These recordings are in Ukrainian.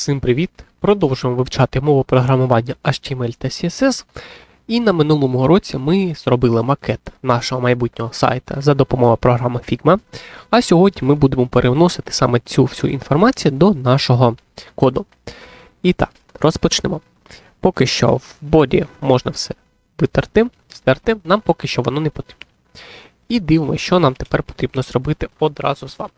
Всім привіт! Продовжуємо вивчати мову програмування HTML та CSS. І на минулому році ми зробили макет нашого майбутнього сайта за допомогою програми Figma. А сьогодні ми будемо переносити саме цю всю інформацію до нашого коду. І так, розпочнемо. Поки що в боді можна все витерти, стерти, нам поки що воно не потрібно. І дивимося, що нам тепер потрібно зробити одразу з вами.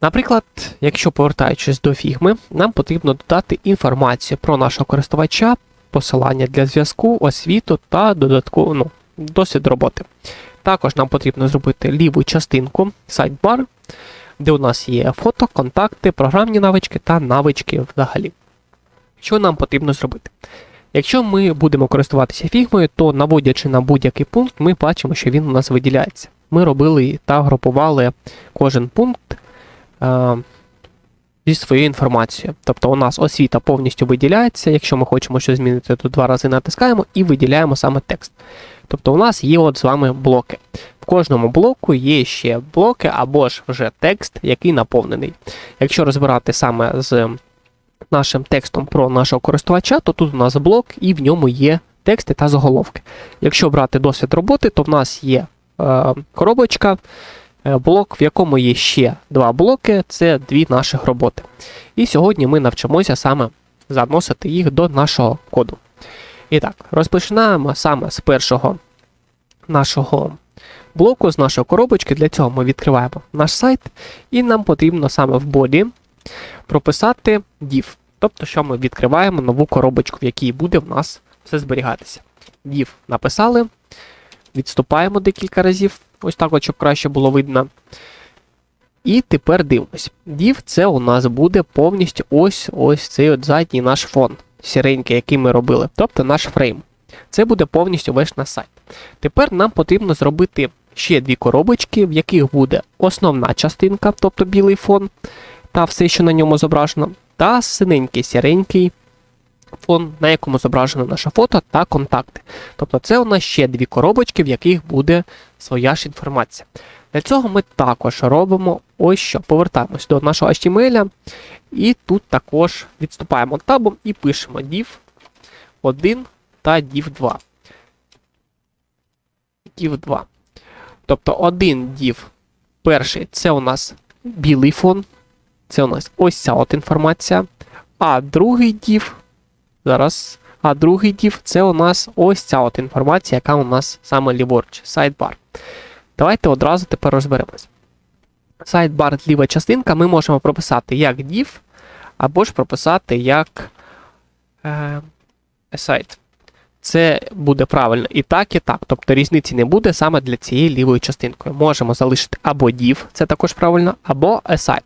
Наприклад, якщо повертаючись до фігми, нам потрібно додати інформацію про нашого користувача, посилання для зв'язку, освіту та додаткову ну, досвід роботи. Також нам потрібно зробити ліву частинку сайдбар, де у нас є фото, контакти, програмні навички та навички взагалі. Що нам потрібно зробити? Якщо ми будемо користуватися фігмою, то наводячи на будь-який пункт, ми бачимо, що він у нас виділяється. Ми робили та групували кожен пункт зі своєю інформацією. Тобто у нас освіта повністю виділяється. Якщо ми хочемо щось змінити, то два рази натискаємо і виділяємо саме текст. Тобто у нас є от з вами блоки. В кожному блоку є ще блоки або ж вже текст, який наповнений. Якщо розбирати саме з нашим текстом про нашого користувача, то тут у нас блок і в ньому є тексти та заголовки. Якщо брати досвід роботи, то в нас є е, коробочка, е, блок, в якому є ще два блоки, це дві наших роботи. І сьогодні ми навчимося саме заносити їх до нашого коду. І так, розпочинаємо саме з першого нашого блоку, з нашої коробочки. Для цього ми відкриваємо наш сайт, і нам потрібно саме в боді прописати div. Тобто, що ми відкриваємо нову коробочку, в якій буде в нас все зберігатися. Div написали, відступаємо декілька разів, ось так, от, щоб краще було видно. І тепер дивимось. Div це у нас буде повністю ось ось цей от задній наш фон, сіренький, який ми робили, тобто наш фрейм. Це буде повністю весь наш сайт. Тепер нам потрібно зробити ще дві коробочки, в яких буде основна частинка, тобто білий фон, та все, що на ньому зображено, та синенький сіренький фон, на якому зображено наше фото та контакти. Тобто це у нас ще дві коробочки, в яких буде своя ж інформація. Для цього ми також робимо ось що. Повертаємось до нашого HTML, і тут також відступаємо табом і пишемо div 1 та div 2. div 2. Тобто один div перший це у нас білий фон. Це у нас ось ця от інформація. А другий div, зараз, а другий div це у нас ось ця от інформація, яка у нас саме ліворуч, sidebar. Давайте одразу тепер розберемось. Sidebar ліва частинка ми можемо прописати як div, або ж прописати як е, aside. Це буде правильно і так, і так. Тобто різниці не буде саме для цієї лівої частинки. Можемо залишити або div, це також правильно, або aside.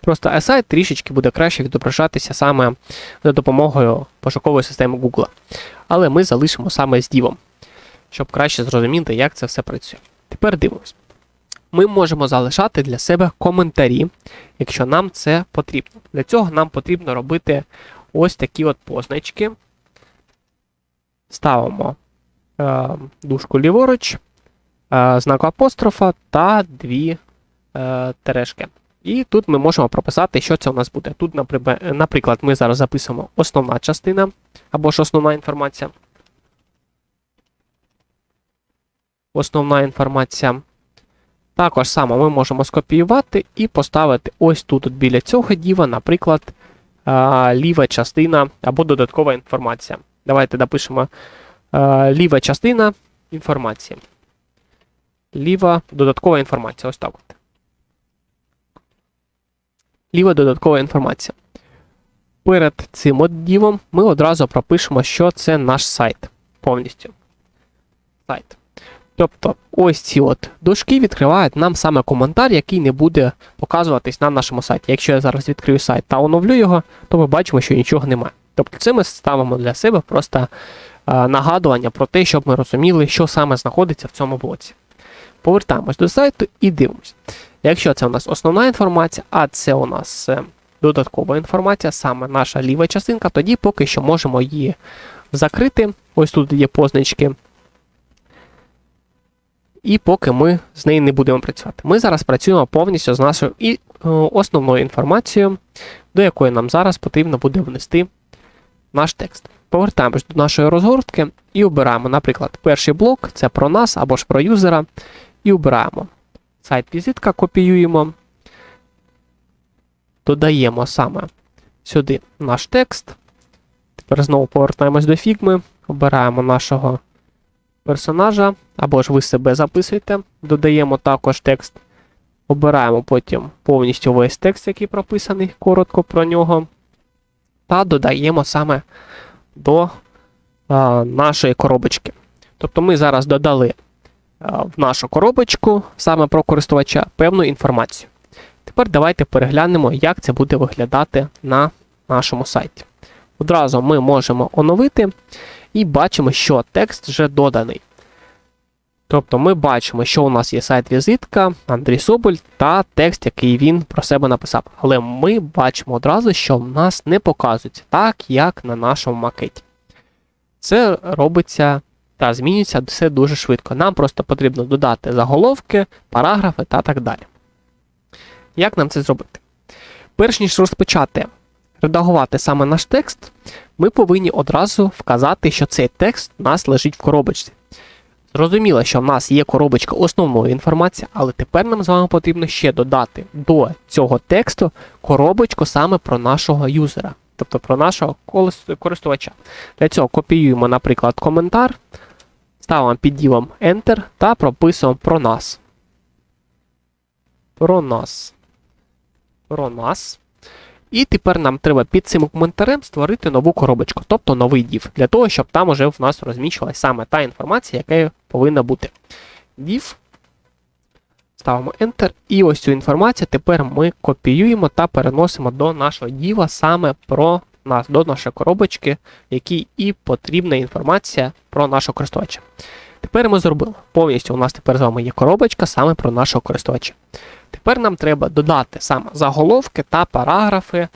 Просто aside трішечки буде краще відображатися саме за допомогою пошукової системи Google. Але ми залишимо саме з дівом, щоб краще зрозуміти, як це все працює. Тепер дивимось. Ми можемо залишати для себе коментарі, якщо нам це потрібно. Для цього нам потрібно робити ось такі от позначки. Ставимо е, дужку ліворуч, е, знак апострофа та дві е, терешки. І тут ми можемо прописати, що це у нас буде. Тут, наприклад, ми зараз записуємо основна частина або ж основна інформація. Основна інформація. Також само ми можемо скопіювати і поставити ось тут от біля цього діва, наприклад, ліва частина або додаткова інформація. Давайте напишемо ліва частина інформації. Ліва додаткова інформація. Ось так от. Ліва додаткова інформація. Перед цим от дівом ми одразу пропишемо, що це наш сайт повністю. Сайт. Тобто, ось ці от дужки відкривають нам саме коментар, який не буде показуватись на нашому сайті. Якщо я зараз відкрию сайт та оновлю його, то ми бачимо, що нічого немає. Тобто, це ми ставимо для себе просто а, нагадування про те, щоб ми розуміли, що саме знаходиться в цьому блоці. Повертаємось до сайту і дивимось. Якщо це у нас основна інформація, а це у нас додаткова інформація, саме наша ліва частинка, тоді поки що можемо її закрити. Ось тут є позначки. І поки ми з нею не будемо працювати. Ми зараз працюємо повністю з нашою і е, основною інформацією, до якої нам зараз потрібно буде внести наш текст. Повертаємось до нашої розгортки і обираємо, наприклад, перший блок це про нас або ж про юзера. І обираємо сайт-візитка, копіюємо, додаємо саме сюди наш текст. Тепер знову повертаємось до фігми, обираємо нашого персонажа, або ж ви себе записуєте, додаємо також текст. Обираємо потім повністю весь текст, який прописаний, коротко про нього. Та додаємо саме до а, нашої коробочки. Тобто ми зараз додали в нашу коробочку саме про користувача певну інформацію. Тепер давайте переглянемо, як це буде виглядати на нашому сайті. Одразу ми можемо оновити і бачимо, що текст вже доданий. Тобто ми бачимо, що у нас є сайт-візитка, Андрій Соболь та текст, який він про себе написав. Але ми бачимо одразу, що в нас не показується так, як на нашому макеті. Це робиться та змінюється все дуже швидко. Нам просто потрібно додати заголовки, параграфи та так далі. Як нам це зробити? Перш ніж розпочати редагувати саме наш текст, ми повинні одразу вказати, що цей текст у нас лежить в коробочці. Зрозуміло, що в нас є коробочка основної інформації, але тепер нам з вами потрібно ще додати до цього тексту коробочку саме про нашого юзера, тобто про нашого користувача. Для цього копіюємо, наприклад, коментар, ставимо під ділом Enter та прописуємо про нас. Про нас. Про нас. І тепер нам треба під цим коментарем створити нову коробочку, тобто новий div, для того, щоб там уже в нас розміщувалася саме та інформація, яка повинна бути. Div. Ставимо Enter. І ось цю інформацію тепер ми копіюємо та переносимо до нашого діва саме про нас, до нашої коробочки, в якій і потрібна інформація про нашого користувача. Тепер ми зробили. Повністю у нас тепер з вами є коробочка саме про нашого користувача. Тепер нам треба додати саме заголовки та параграфи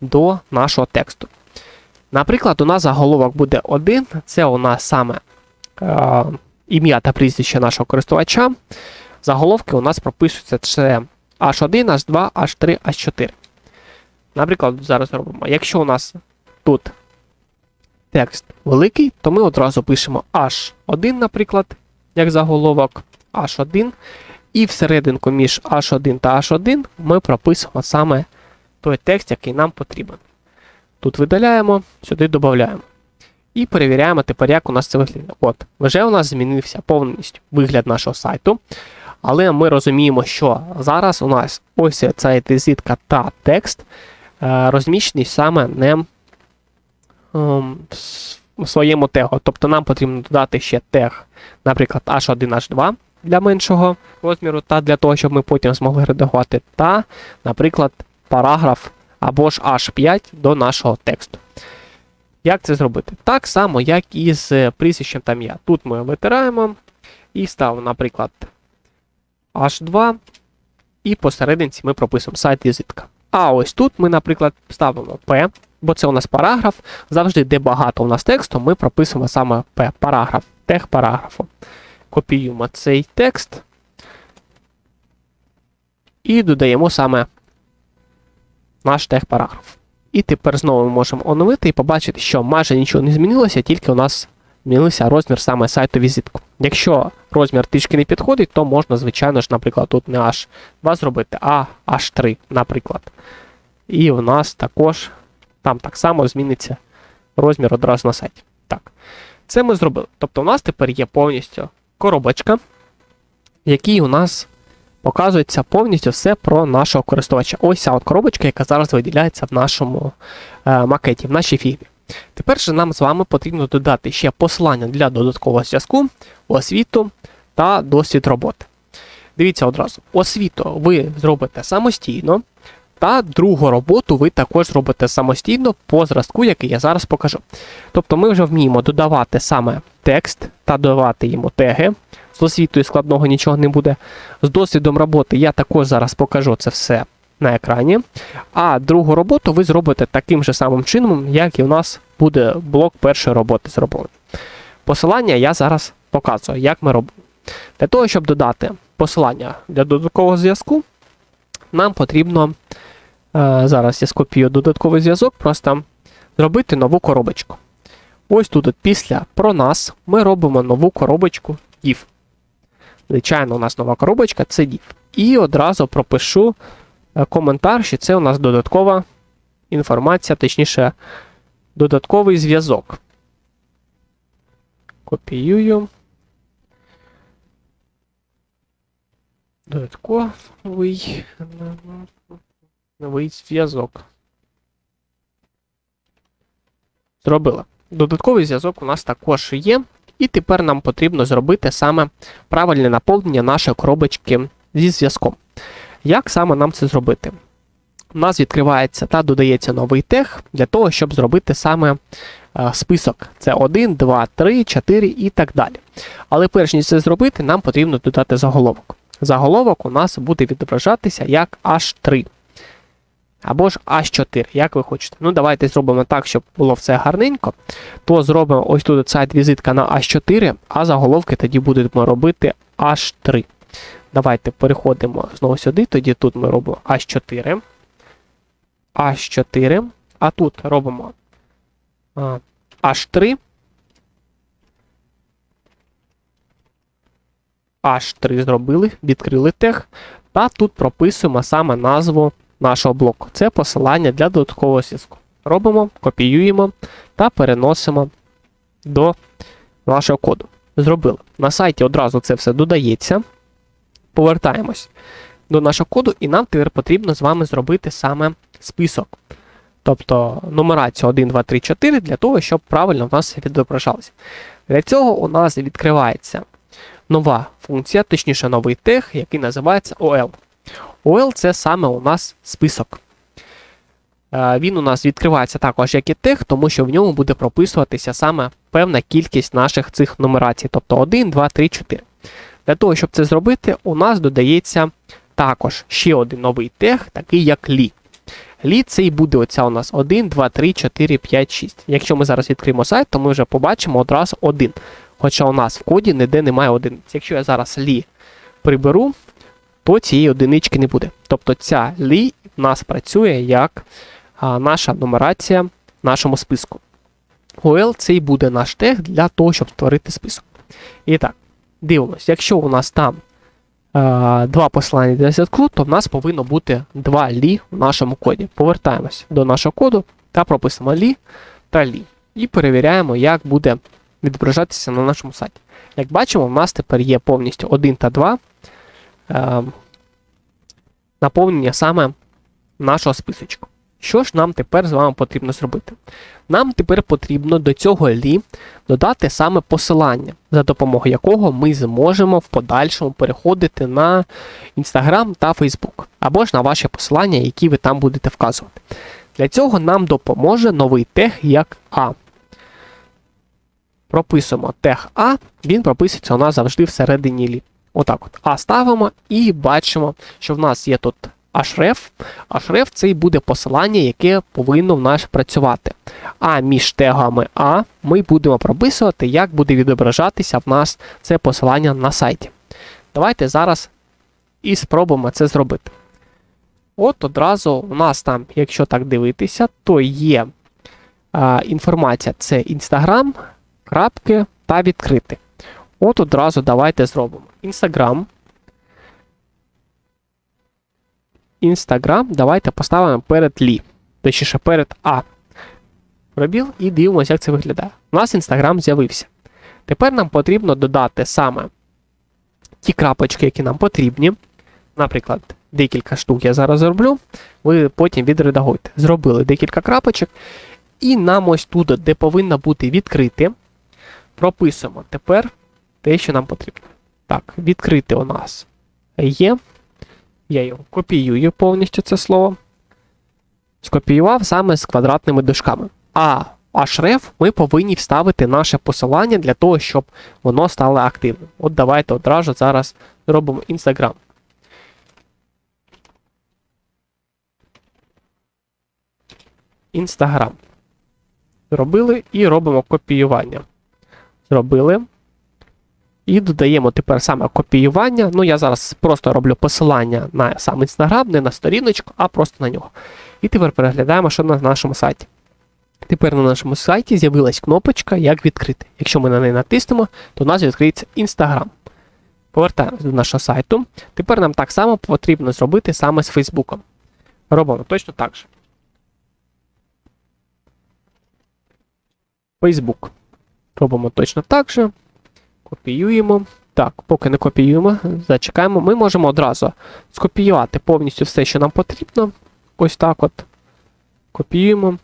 до нашого тексту. Наприклад, у нас заголовок буде один, це у нас саме е, ім'я та прізвище нашого користувача. Заголовки у нас прописуються це H1, H2, H3, H4. Наприклад, зараз робимо. Якщо у нас тут текст великий, то ми одразу пишемо H1, наприклад, як заголовок H1. І всерединку між H1 та H1 ми прописуємо саме той текст, який нам потрібен. Тут видаляємо, сюди додаємо. І перевіряємо тепер, як у нас це виглядає. От, вже у нас змінився повністю вигляд нашого сайту. Але ми розуміємо, що зараз у нас ось ця візитка та текст розміщений саме не ем, в своєму тегу. Тобто нам потрібно додати ще тег, наприклад, H1, H2 для меншого розміру, та для того, щоб ми потім змогли редагувати, та, наприклад, параграф або ж H5 до нашого тексту. Як це зробити? Так само, як і з прізвищем та ім'я. Тут ми витираємо і ставимо, наприклад, H2, і посерединці ми прописуємо сайт-візитка. А ось тут ми, наприклад, ставимо P, бо це у нас параграф. Завжди, де багато у нас тексту, ми прописуємо саме P, параграф, тег параграфу. Копіюємо цей текст і додаємо саме наш тег параграф. І тепер знову ми можемо оновити і побачити, що майже нічого не змінилося, тільки у нас змінився розмір саме сайту візитку. Якщо розмір трішки не підходить, то можна, звичайно ж, наприклад, тут не H2 зробити, а H3, наприклад. І у нас також там так само зміниться розмір одразу на сайті. Так, це ми зробили. Тобто, у нас тепер є повністю коробочка, в якій у нас показується повністю все про нашого користувача. Ось ця от коробочка, яка зараз виділяється в нашому е, макеті, в нашій фігмі. Тепер же нам з вами потрібно додати ще посилання для додаткового зв'язку, освіту та досвід роботи. Дивіться одразу, освіту ви зробите самостійно, та другу роботу ви також зробите самостійно по зразку, який я зараз покажу. Тобто ми вже вміємо додавати саме текст та додавати йому теги. З освітою складного нічого не буде. З досвідом роботи я також зараз покажу це все на екрані. А другу роботу ви зробите таким же самим чином, як і у нас буде блок першої роботи зроблений. Посилання я зараз показую, як ми робимо. Для того, щоб додати посилання для додаткового зв'язку, нам потрібно. е, Зараз я скопію додатковий зв'язок, просто зробити нову коробочку. Ось тут після про нас ми робимо нову коробочку div. Звичайно, у нас нова коробочка це div. І одразу пропишу коментар, що це у нас додаткова інформація, точніше, додатковий зв'язок. Копіюю. Додатковий новий зв'язок. Зробила. Додатковий зв'язок у нас також є. І тепер нам потрібно зробити саме правильне наповнення нашої коробочки зі зв'язком. Як саме нам це зробити? У нас відкривається та додається новий тег для того, щоб зробити саме е, список. Це 1, 2, 3, 4 і так далі. Але перш ніж це зробити, нам потрібно додати заголовок. Заголовок у нас буде відображатися як H3. Або ж H4, як ви хочете. Ну, давайте зробимо так, щоб було все гарненько. То зробимо ось тут сайт-візитка на H4, а заголовки тоді будемо робити H3. Давайте переходимо знову сюди. Тоді тут ми робимо H4. H4. А тут робимо H3. H3 зробили, відкрили тег. Та тут прописуємо саме назву нашого блоку. Це посилання для додаткового зв'язку. Робимо, копіюємо та переносимо до нашого коду. Зробили. На сайті одразу це все додається. Повертаємось до нашого коду, і нам тепер потрібно з вами зробити саме список. Тобто нумерацію 1, 2, 3, 4 для того, щоб правильно в нас відображалося. Для цього у нас відкривається нова функція, точніше новий тег, який називається OL. OL це саме у нас список. Е, Він у нас відкривається також як і тег, тому що в ньому буде прописуватися саме певна кількість наших цих нумерацій, тобто 1, 2, 3, 4. Для того, щоб це зробити, у нас додається також ще один новий тег, такий як лі. Лі це і буде оця у нас 1, 2, 3, 4, 5, 6. Якщо ми зараз відкриємо сайт, то ми вже побачимо одразу 1. Хоча у нас в коді ніде немає одиниць. Якщо я зараз лі приберу, то цієї одинички не буде. Тобто ця лі в нас працює як наша нумерація в нашому списку. OL це і буде наш тег для того, щоб створити список. І так, дивимось, якщо у нас там а, два посилання для зв'язку, то в нас повинно бути два лі в нашому коді. Повертаємось до нашого коду та прописуємо лі та лі. І перевіряємо, як буде відображатися на нашому сайті. Як бачимо, в нас тепер є повністю 1 та 2 е, наповнення саме нашого списочку. Що ж нам тепер з вами потрібно зробити? Нам тепер потрібно до цього лі додати саме посилання, за допомогою якого ми зможемо в подальшому переходити на Instagram та Facebook, або ж на ваші посилання, які ви там будете вказувати. Для цього нам допоможе новий тег як А. Прописуємо тег А, він прописується у нас завжди всередині лі. Отак от. А ставимо і бачимо, що в нас є тут href. Href це і буде посилання, яке повинно в нас працювати. А між тегами А ми будемо прописувати, як буде відображатися в нас це посилання на сайті. Давайте зараз і спробуємо це зробити. От одразу у нас там, якщо так дивитися, то є а, інформація: це Instagram, крапки та відкрити. От одразу давайте зробимо. Instagram. Instagram давайте поставимо перед лі. Точніше перед А. Пробіл і дивимося, як це виглядає. У нас Instagram з'явився. Тепер нам потрібно додати саме ті крапочки, які нам потрібні. Наприклад, декілька штук я зараз зроблю. Ви потім відредагуєте. Зробили декілька крапочок. І нам ось тут, де повинно бути відкрити, прописуємо тепер те, що нам потрібно. Так, відкрити у нас є. Я його копіюю повністю це слово. Скопіював саме з квадратними дужками. А href ми повинні вставити наше посилання для того, щоб воно стало активним. От давайте одразу зараз зробимо Instagram. Instagram. Зробили і робимо копіювання. Зробили. І додаємо тепер саме копіювання. Ну, я зараз просто роблю посилання на сам Instagram, не на сторіночку, а просто на нього. І тепер переглядаємо, що на нашому сайті. Тепер на нашому сайті з'явилась кнопочка Як відкрити. Якщо ми на неї натиснемо, то у нас відкриється Instagram. Повертаємось до нашого сайту. Тепер нам так само потрібно зробити саме з Фейсбуком. Робимо точно так же. Facebook. Робимо точно так же. Копіюємо. Так, поки не копіюємо, зачекаємо. Ми можемо одразу скопіювати повністю все, що нам потрібно. Ось так от. Копіюємо.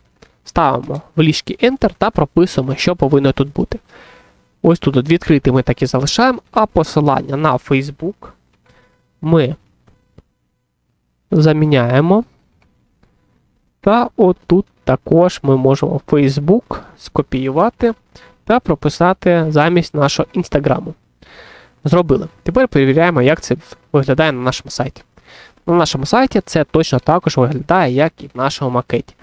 Ставимо в ліжки Enter та прописуємо, що повинно тут бути. Ось тут от відкритий ми так і залишаємо, а посилання на Facebook ми заміняємо. Та отут також ми можемо Facebook скопіювати та прописати замість нашого інстаграму. Зробили. Тепер перевіряємо, як це виглядає на нашому сайті. На нашому сайті це точно також виглядає, як і в нашому макеті.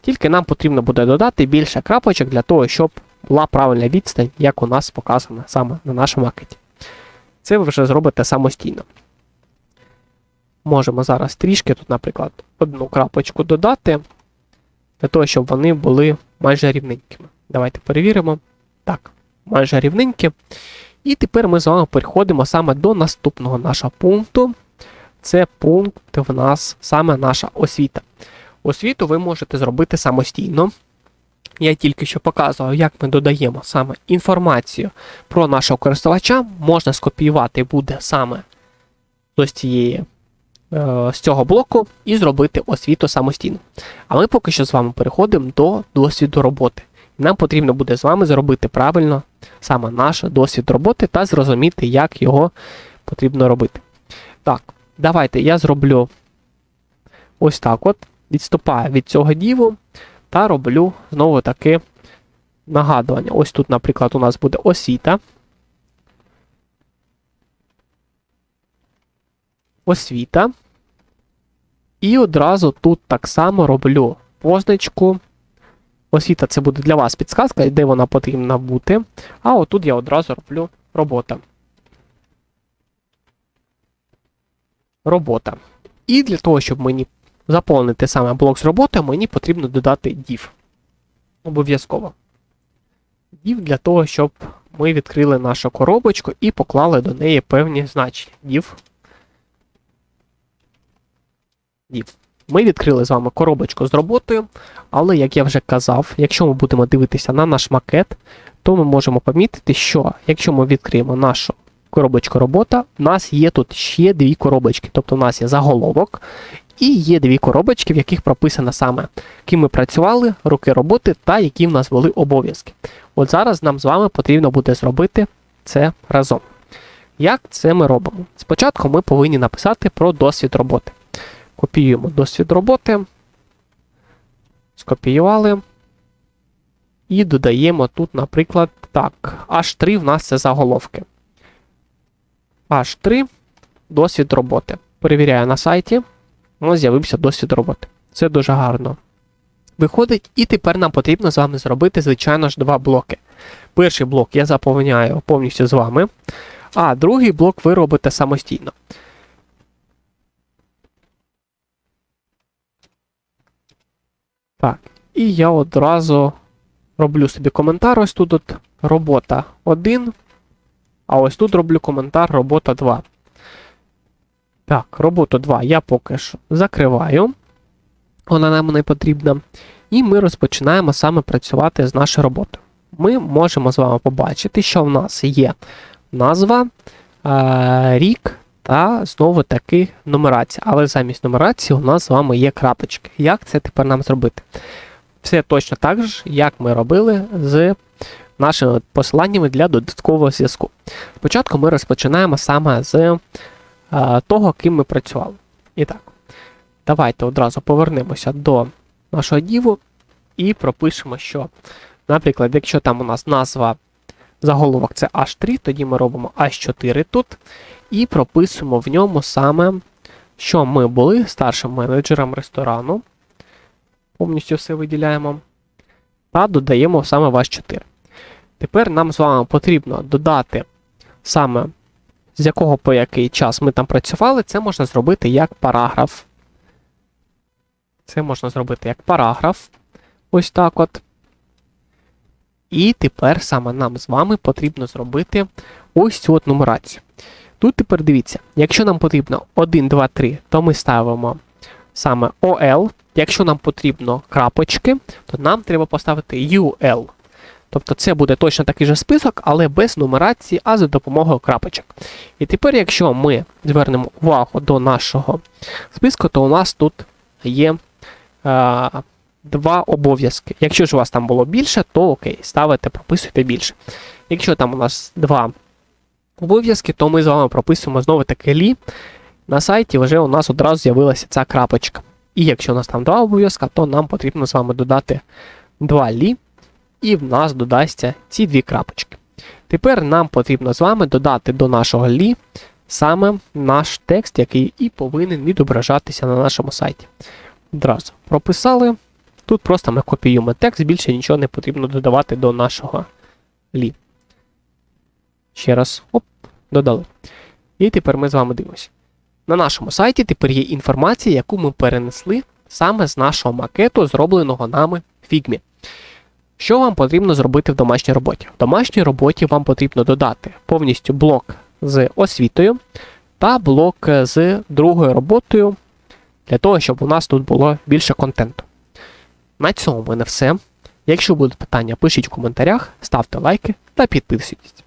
Тільки нам потрібно буде додати більше крапочок для того, щоб була правильна відстань, як у нас показана саме на нашому макеті. Це ви вже зробите самостійно. Можемо зараз трішки тут, наприклад, одну крапочку додати, для того, щоб вони були майже рівненькими. Давайте перевіримо. Так, майже рівненькі. І тепер ми з вами переходимо саме до наступного нашого пункту. Це пункт в нас саме наша освіта. Освіту ви можете зробити самостійно. Я тільки що показував, як ми додаємо саме інформацію про нашого користувача. Можна скопіювати буде саме з цієї, е, з цього блоку і зробити освіту самостійно. А ми поки що з вами переходимо до досвіду роботи. Нам потрібно буде з вами зробити правильно саме наш досвід роботи та зрозуміти, як його потрібно робити. Так, давайте я зроблю ось так от. Відступаю від цього діву та роблю знову таки нагадування. Ось тут, наприклад, у нас буде освіта. Освіта. І одразу тут так само роблю позначку. Освіта це буде для вас підсказка, де вона потрібна бути. А отут я одразу роблю робота. Робота. І для того, щоб мені заповнити саме блок з роботи, мені потрібно додати div. Обов'язково. Div для того, щоб ми відкрили нашу коробочку і поклали до неї певні значення. Div. Div. Ми відкрили з вами коробочку з роботою, але, як я вже казав, якщо ми будемо дивитися на наш макет, то ми можемо помітити, що якщо ми відкриємо нашу коробочку робота, у нас є тут ще дві коробочки. Тобто у нас є заголовок, і є дві коробочки, в яких прописано саме, ким ми працювали, роки роботи та які в нас були обов'язки. От зараз нам з вами потрібно буде зробити це разом. Як це ми робимо? Спочатку ми повинні написати про досвід роботи. Копіюємо досвід роботи, скопіювали. І додаємо тут, наприклад, так, H3 в нас це заголовки. H3 досвід роботи. Перевіряю на сайті. У нас з'явився досвід роботи. Це дуже гарно. Виходить, і тепер нам потрібно з вами зробити, звичайно ж, два блоки. Перший блок я заповняю повністю з вами, а другий блок ви робите самостійно. Так, і я одразу роблю собі коментар. Ось тут от робота 1. А ось тут роблю коментар робота 2. Так, роботу 2 я поки що закриваю. Вона нам не потрібна. І ми розпочинаємо саме працювати з нашою роботою. Ми можемо з вами побачити, що в нас є назва, е, рік та знову таки нумерація. Але замість нумерації у нас з вами є крапочки. Як це тепер нам зробити? Все точно так же, як ми робили з нашими посиланнями для додаткового зв'язку. Спочатку ми розпочинаємо саме з а, того, ким ми працювали. І так, давайте одразу повернемося до нашого діву і пропишемо, що, наприклад, якщо там у нас назва заголовок це H3, тоді ми робимо H4 тут і прописуємо в ньому саме, що ми були старшим менеджером ресторану. Повністю все виділяємо. Та додаємо саме ваш 4. Тепер нам з вами потрібно додати саме з якого по який час ми там працювали, це можна зробити як параграф. Це можна зробити як параграф. Ось так от. І тепер саме нам з вами потрібно зробити ось цю от нумерацію. Тут тепер дивіться, якщо нам потрібно 1, 2, 3, то ми ставимо саме OL. Якщо нам потрібно крапочки, то нам треба поставити UL. Тобто це буде точно такий же список, але без нумерації, а за допомогою крапочок. І тепер, якщо ми звернемо увагу до нашого списку, то у нас тут є е, два обов'язки. Якщо ж у вас там було більше, то окей, ставите, прописуйте більше. Якщо там у нас два обов'язки, то ми з вами прописуємо знову таки лі. На сайті вже у нас одразу з'явилася ця крапочка. І якщо у нас там два обов'язка, то нам потрібно з вами додати два лі, і в нас додасться ці дві крапочки. Тепер нам потрібно з вами додати до нашого лі саме наш текст, який і повинен відображатися на нашому сайті. Одразу прописали. Тут просто ми копіюємо текст, більше нічого не потрібно додавати до нашого лі. Ще раз, оп, додали. І тепер ми з вами дивимося. На нашому сайті тепер є інформація, яку ми перенесли саме з нашого макету, зробленого нами в Figma. Що вам потрібно зробити в домашній роботі? В домашній роботі вам потрібно додати повністю блок з освітою та блок з другою роботою, для того, щоб у нас тут було більше контенту. На цьому в мене все. Якщо будуть питання, пишіть в коментарях, ставте лайки та підписуйтесь.